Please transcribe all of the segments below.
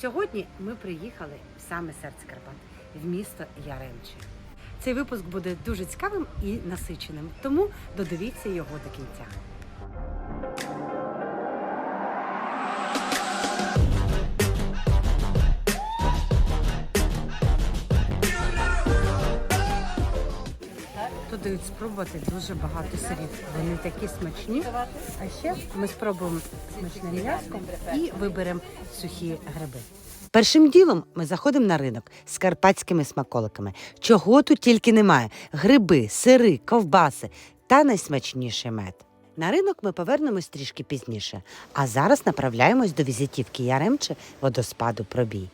Сьогодні ми приїхали в саме серце Карпат, в місто Яремче. Цей випуск буде дуже цікавим і насиченим, тому додивіться його до кінця. Тут дають спробувати дуже багато сирів. Вони такі смачні. А ще ми спробуємо смачне м'яско і виберемо сухі гриби. Першим ділом ми заходимо на ринок з карпатськими смаколиками. Чого тут тільки немає: гриби, сири, ковбаси та найсмачніший мед. На ринок ми повернемось трішки пізніше, а зараз направляємось до візитівки Яремче водоспаду Пробій.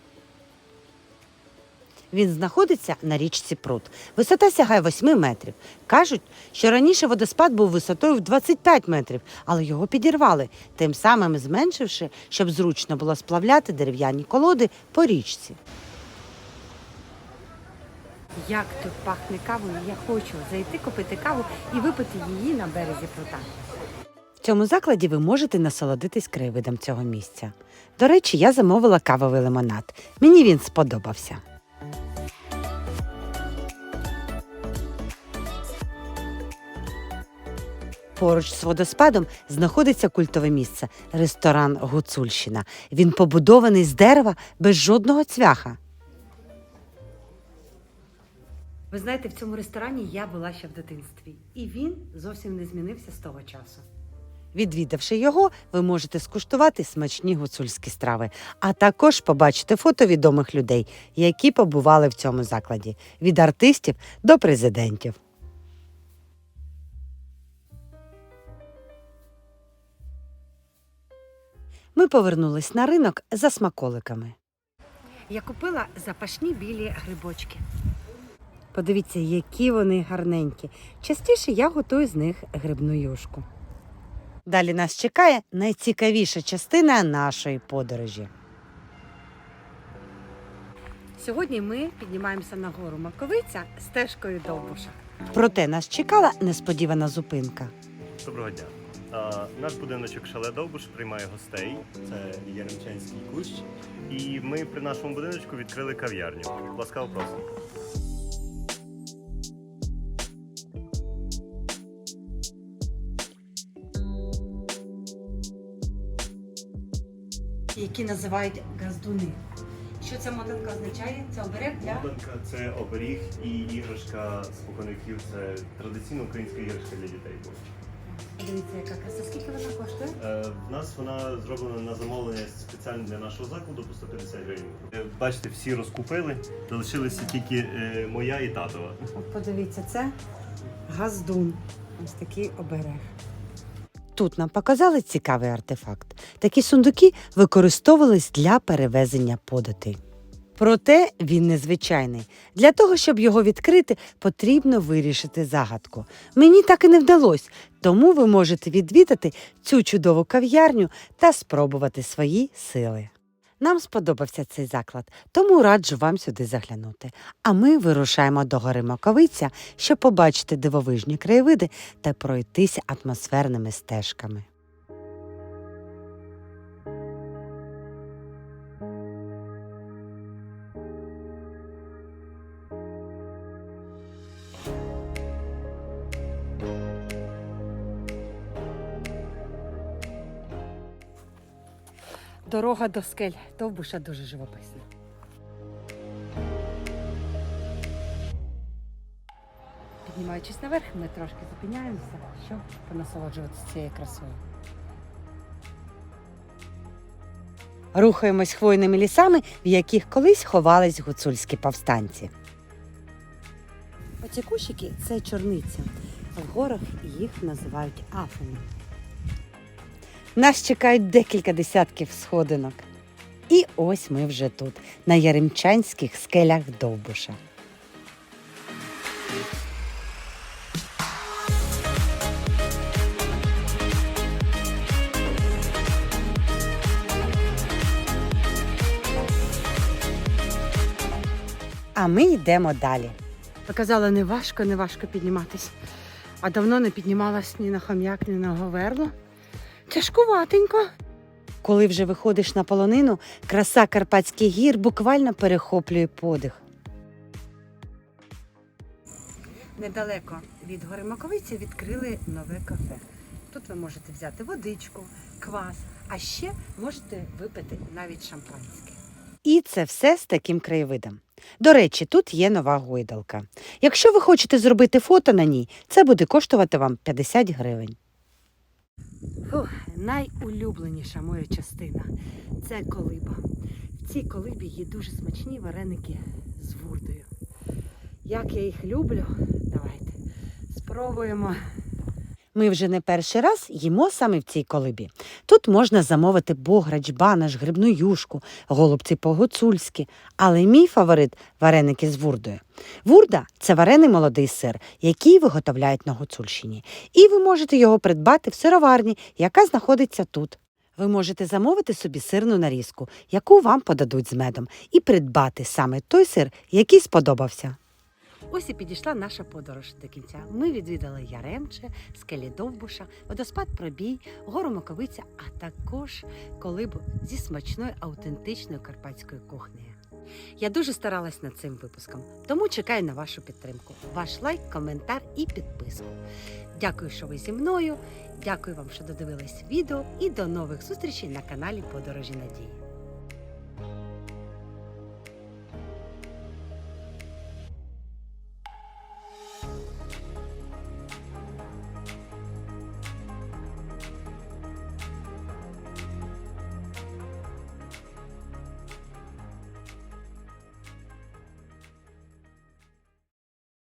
Він знаходиться на річці Прут. Висота сягає 8 метрів. Кажуть, що раніше водоспад був висотою в 25 метрів, але його підірвали, тим самим зменшивши, щоб зручно було сплавляти дерев'яні колоди по річці. Як тут пахне кавою, я хочу зайти купити каву і випити її на березі прута. В цьому закладі ви можете насолодитись краєвидом цього місця. До речі, я замовила кавовий лимонад. Мені він сподобався. Поруч з водоспадом знаходиться культове місце ресторан Гуцульщина. Він побудований з дерева без жодного цвяха. Ви знаєте, в цьому ресторані я була ще в дитинстві, і він зовсім не змінився з того часу. Відвідавши його, ви можете скуштувати смачні гуцульські страви, а також побачити фото відомих людей, які побували в цьому закладі від артистів до президентів. Ми повернулись на ринок за смаколиками. Я купила запашні білі грибочки. Подивіться, які вони гарненькі. Частіше я готую з них грибну юшку. Далі нас чекає найцікавіша частина нашої подорожі. Сьогодні ми піднімаємося на гору Маковиця стежкою Довбуша. Проте нас чекала несподівана зупинка. Доброго дня. Наш будиночок Шале Довбуш приймає гостей. Це Яремчанський кущ. І ми при нашому будиночку відкрили кав'ярню. Ласкаво просимо. Які називають газдуни. Що ця мотанка означає? Це оберег для Мотанка це оберіг і іграшка споконвіків. Це традиційна українська іграшка для дітей. Дивіться, яка краса. Скільки вона коштує? Е, в нас вона зроблена на замовлення спеціально для нашого закладу по 150 гривень. Е, Бачите, всі розкупили, залишилися тільки е, моя і татова. От подивіться, це газдун. Ось такий оберег. Тут нам показали цікавий артефакт. Такі сундуки використовувались для перевезення подати. Проте він незвичайний. Для того, щоб його відкрити, потрібно вирішити загадку. Мені так і не вдалося, тому ви можете відвідати цю чудову кав'ярню та спробувати свої сили. Нам сподобався цей заклад, тому раджу вам сюди заглянути. А ми вирушаємо до гори Маковиця, щоб побачити дивовижні краєвиди та пройтися атмосферними стежками. Дорога до скель Довбуша дуже живописна. Піднімаючись наверх, ми трошки зупиняємося, щоб понасолоджуватися цією красою. Рухаємось хвойними лісами, в яких колись ховались гуцульські повстанці. Оці кущики це чорниця. В горах їх називають афами. Нас чекають декілька десятків сходинок. І ось ми вже тут, на яремчанських скелях Довбуша. А ми йдемо далі. Ви казали, не важко, не важко підніматись. А давно не піднімалась ні на хом'як, ні на говерло. Тяжкуватенько. Коли вже виходиш на полонину, краса Карпатських гір буквально перехоплює подих. Недалеко від гори Маковиці відкрили нове кафе. Тут ви можете взяти водичку, квас, а ще можете випити навіть шампанське. І це все з таким краєвидом. До речі, тут є нова гойдалка. Якщо ви хочете зробити фото на ній, це буде коштувати вам 50 гривень. Фух, найулюбленіша моя частина це колиба. В цій колибі є дуже смачні вареники з вурдою. Як я їх люблю, давайте спробуємо. Ми вже не перший раз їмо саме в цій колибі. Тут можна замовити бограч, банаш, грибну юшку, голубці по-гуцульськи. Але мій фаворит вареники з вурдою. Вурда це варений молодий сир, який виготовляють на Гуцульщині. І ви можете його придбати в сироварні, яка знаходиться тут. Ви можете замовити собі сирну нарізку, яку вам подадуть з медом, і придбати саме той сир, який сподобався. Ось і підійшла наша подорож до кінця. Ми відвідали Яремче, скелі Довбуша, водоспад Пробій, гору Маковиця, а також колибу зі смачною аутентичною карпатською кухнею. Я дуже старалась над цим випуском, тому чекаю на вашу підтримку. Ваш лайк, коментар і підписку. Дякую, що ви зі мною. Дякую вам, що додивились відео, і до нових зустрічей на каналі Подорожі Надії.